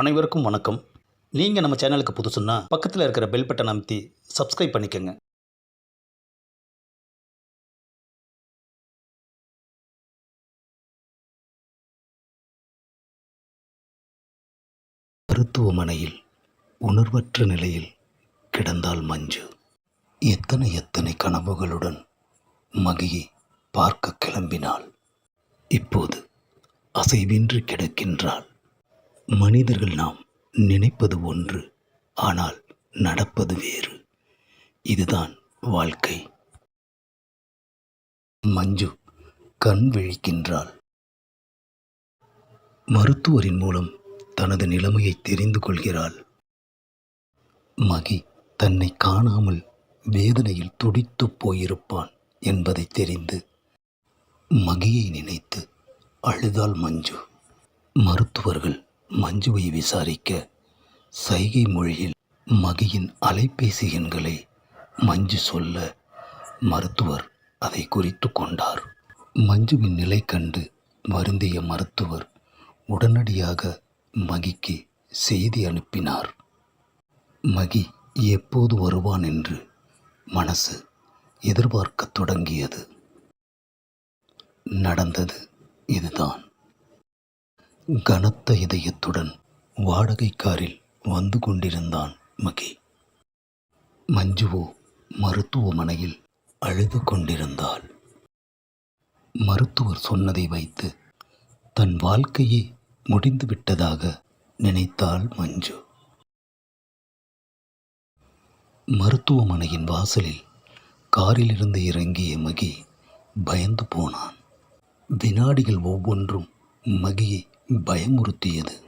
அனைவருக்கும் வணக்கம். நீங்கள் நம்ம சேனலுக்கு புதுசுன்னா பக்கத்தில் இருக்கிற பெல் பட்டன் அமைத்தி சப்ஸ்கிரைப் பண்ணிக்கோங்க. மருத்துவமனையில் உணர்வற்ற நிலையில் கிடந்தாள் மஞ்சு. எத்தனை எத்தனை கனவுகளுடன் மகியை பார்க்க கிளம்பினாள். இப்போது அசைவின்றி கிடக்கின்றாள். மனிதர்கள் நாம் நினைப்பது ஒன்று ஆனால் நடப்பது வேறு. இதுதான் வாழ்க்கை. மஞ்சு கண் விழிக்கின்றாள். மருத்துவரின் மூலம் தனது நிலைமையை தெரிந்து கொள்கிறாள். மகி தன்னை காணாமல் வேதனையில் துடித்துப் போயிருப்பான் என்பதை தெரிந்து மகியை நினைத்து அழுதாள் மஞ்சு. மருத்துவர்கள் மஞ்சுவை விசாரிக்க சைகை மொழியில் மகியின் அலைபேசி எண்களை மஞ்சு சொல்ல மருத்துவர் அதை குறித்து கொண்டார். மஞ்சுவின் நிலை கண்டு வருந்திய மருத்துவர் உடனடியாக மகிக்கு செய்தி அனுப்பினார். மகி எப்போது வருவான் என்று மனசு எதிர்பார்க்கத் தொடங்கியது. நடந்தது இதுதான். கனத்த இதயத்துடன் வாடகை காரில் வந்து கொண்டிருந்தான் மகி. மஞ்சுவோ மருத்துவமனையில் அழுது கொண்டிருந்தாள். மருத்துவர் சொன்னதை வைத்து தன் வாழ்க்கையே முடிந்து விட்டதாக நினைத்தாள் மஞ்சு. மருத்துவமனையின் வாசலில் காரிலிருந்து இறங்கிய மகி பயந்து போனான். வினாடிகள் ஒவ்வொன்றும் மகியை பயமுறுத்தியது.